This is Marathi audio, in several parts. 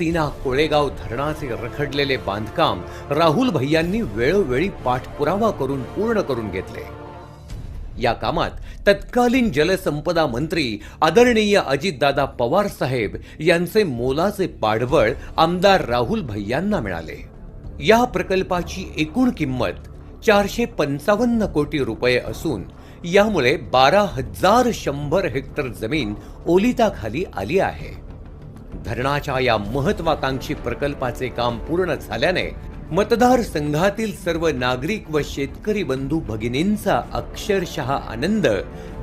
सीना कोळेगाव धरणाचे रखडलेले बांधकाम राहुल भैयांनी वेळोवेळी पाठपुरावा करून पूर्ण करून घेतले. या कामात तत्कालीन जलसंपदा मंत्री आदरणीय अजितदादा पवार साहेब यांचे मोलाचे पाठबळ आमदार राहुल भैयांना मिळाले. या प्रकल्पाची एकूण किंमत चारशे पंचावन्न कोटी रुपये असून यामुळे बारा हजार शंभर हेक्टर जमीन ओलिताखाली आली आहे. धरणाच्या या महत्वाकांक्षी प्रकल्पाचे काम पूर्ण झाल्याने मतदारसंघातील सर्व नागरिक व शेतकरी बंधू भगिनींचा अक्षरशः आनंद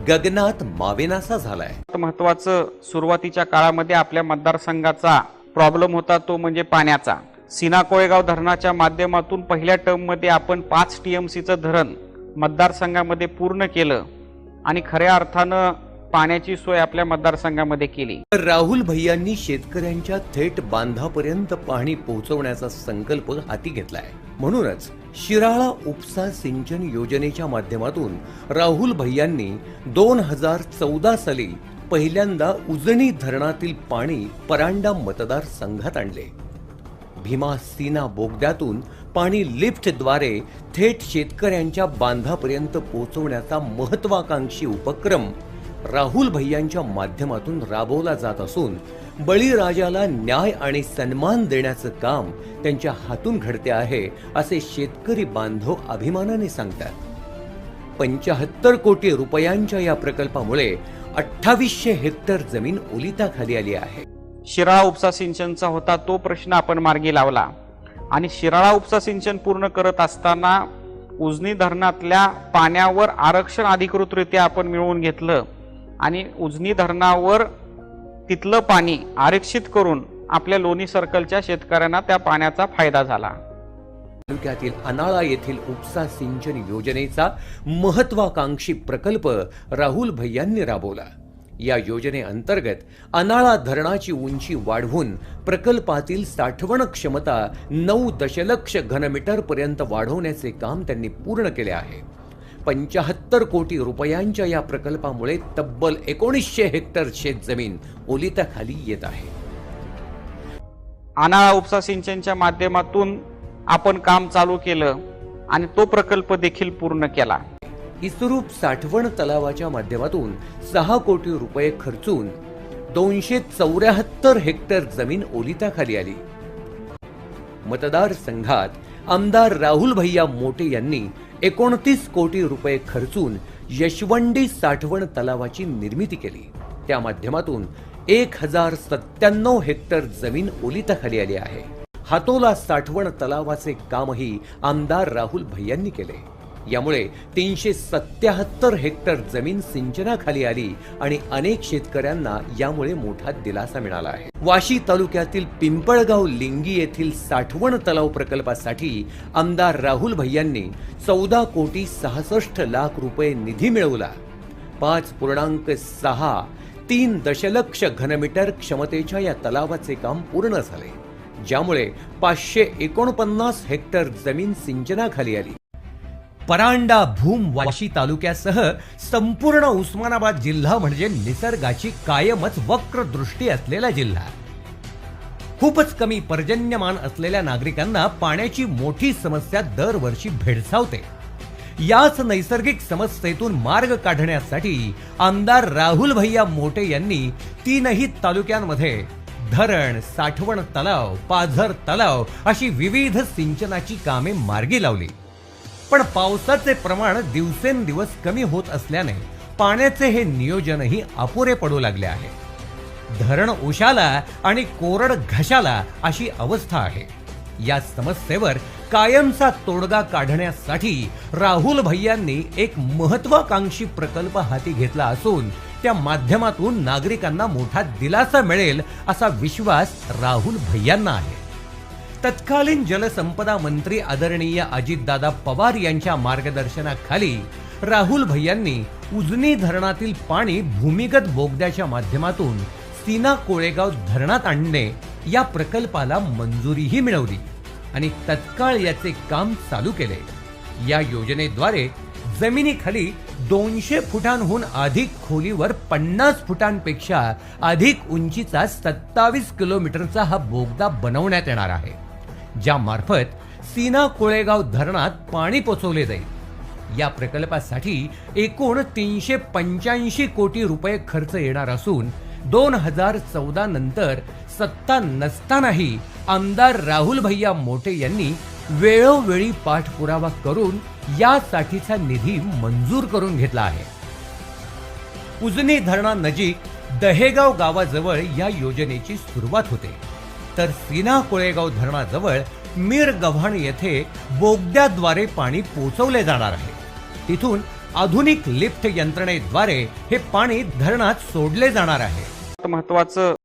गगनात मावेनासा झालाय. महत्वाचं सुरुवातीच्या काळामध्ये आपल्या मतदारसंघाचा प्रॉब्लेम होता तो म्हणजे पाण्याचा. सिना कोळेगाव धरणाच्या माध्यमातून पहिल्या टर्ममध्ये आपण पाच टीएमसीचं धरण मतदारसंघामध्ये पूर्ण केलं. आणि खऱ्या अर्थानं पाण्याची सोय आपल्या मतदारसंघामध्ये केली. तर राहुल भैयांनी शेतकऱ्यांच्या थेट बांधापर्यंत पाणी पोहोचवण्याचा संकल्प हाती घेतलाय. म्हणूनच शिराळा उपसा सिंचन योजनेच्या माध्यमातून राहुल भैयांनी दोन हजार चौदा साली पहिल्यांदा उजनी धरणातील पाणी परांडा मतदारसंघात आणले. भीमा सीना बोगद्यातून पाणी लिफ्टद्वारे थेट शेतकऱ्यांच्या बांधापर्यंत पोहोचवण्याचा महत्वाकांक्षी उपक्रम राहुल भैयांच्या माध्यमातून राबवला जात असून बळीराजाला न्याय आणि सन्मान देण्याचं काम त्यांच्या हातून घडते आहे असे शेतकरी बांधव अभिमानाने सांगतात. पंचाहत्तर कोटी रुपयांच्या या प्रकल्पामुळे अठ्ठावीसशे हेक्टर जमीन ओलिताखाली आली आहे. शिराळा उपसा सिंचनचा होता तो प्रश्न आपण मार्गी लावला. आणि शिराळा उपसा सिंचन पूर्ण करत असताना उजनी धरणातल्या पाण्यावर आरक्षण अधिकृतरित्या आपण मिळवून घेतलं. आणि उजनी धरणावर तिथलं पाणी आरक्षित करून आपल्या लोणी सर्कलच्या शेतकऱ्यांना त्या पाण्याचा फायदा झाला. तालुक्यातील अनाळा येथील उपसा सिंचन योजनेचा महत्वाकांक्षी प्रकल्प राहुल भैयांनी राबवला. या योजनेअंतर्गत अनाळा धरणाची उंची वाढवून प्रकल्पातील साठवण क्षमता नऊ दशलक्ष घनमीटर पर्यंत वाढवण्याचे काम त्यांनी पूर्ण केले आहे. पंचाहत्तर कोटी रुपयांच्या या प्रकल्पामुळे तब्बल एकोणीसशे हेक्टर शेतजमीन ओलिताखाली येत आहे. अनाळा उपसा सिंचनच्या माध्यमातून आपण काम चालू केलं आणि तो प्रकल्प देखील पूर्ण केला. इस्रूप साठवण तलावाच्या माध्यमातून सहा कोटी रुपये खर्चून दोनशे चौऱ्याहत्तर हेक्टर जमीन ओलिताखाली आली. मतदारसंघात आमदार राहुल भैया मोटे यांनी एकोणतीस कोटी रुपये खर्चून यशवंडी साठवण तलावाची निर्मिती केली. त्या माध्यमातून एक हजार सत्त्याण्णव हेक्टर जमीन ओलिताखाली आली आहे. हातोला साठवण तलावाचे कामही आमदार राहुल भैयांनी केले. यामुळे तीनशे सत्याहत्तर हेक्टर जमीन सिंचनाखाली आली आणि अनेक शेतकऱ्यांना यामुळे मोठा दिलासा मिळाला आहे. वाशी तालुक्यातील पिंपळगाव लिंगी येथील साठवण तलाव प्रकल्पासाठी आमदार राहुल भैयांनी चौदा कोटी सहासष्ट लाख रुपये निधी मिळवला. पाच पूर्णांक सहा तीन दशलक्ष घनमीटर क्षमतेच्या या तलावाचे काम पूर्ण झाले ज्यामुळे पाचशे एकोणपन्नास हेक्टर जमीन सिंचनाखाली आली. परांडा भूम वाशी तालुक्यासह संपूर्ण उस्मानाबाद जिल्हा म्हणजे निसर्गाची कायमच वक्र दृष्टी असलेला जिल्हा. खूपच कमी पर्जन्यमान असलेल्या नागरिकांना पाण्याची मोठी समस्या दरवर्षी भेडसावते. याच नैसर्गिक समस्येतून मार्ग काढण्यासाठी आमदार राहुल भैया मोटे यांनी तीनही तालुक्यांमध्ये धरण साठवण तलाव पाझर तलाव अशी विविध सिंचनाची कामे मार्गी लावली. पण पावसाचे प्रमाण दिवसेंदिवस कमी होत असल्याने पाण्याचे हे नियोजनही अपुरे पडू लागले आहे. धरण उशाला आणि कोरड घशाला अशी अवस्था आहे. या समस्येवर कायमचा तोडगा काढण्यासाठी राहुल भैयांनी एक महत्वाकांक्षी प्रकल्प हाती घेतला असून त्या माध्यमातून नागरिकांना मोठा दिलासा मिळेल असा विश्वास राहुल भैयांना आहे. तत्कालीन जलसंपदा मंत्री आदरणीय अजितदादा पवार यांच्या मार्गदर्शनाखाली राहुल भैयांनी उजनी धरणातील पाणी भूमिगत बोगद्याच्या माध्यमातून सीना कोळेगाव धरणात आणणे या प्रकल्पाला मंजुरीही मिळवली आणि तत्काळ याचे काम चालू केले. या योजनेद्वारे जमिनीखाली दोनशे फुटांहून अधिक खोलीवर पन्नास फुटांपेक्षा अधिक उंचीचा सत्तावीस किलोमीटरचा हा बोगदा बनवण्यात येणार आहे. ज्यामार्फत सीना कोळेगाव धरणात पाणी पोचवले जाईल. या प्रकल्पासाठी एकूण तीनशे पंच्याऐंशी कोटी रुपये खर्च येणार असून दोन हजार चौदा नंतर सत्ता नसतानाही आमदार राहुल भैया मोटे यांनी वेळोवेळी पाठपुरावा करून यासाठीचा निधी मंजूर करून घेतला आहे. उजनी धरणानजीक दहेगाव गावाजवळ या योजनेची सुरुवात होते. तर सीना कोळेगाव धरणाजवळ मीर गव्हाण येथे बोगद्याद्वारे पाणी पोचवले जाणार आहे. तिथून आधुनिक लिफ्ट यंत्रणेद्वारे हे पाणी धरणात सोडले जाणार आहे. महत्वाचं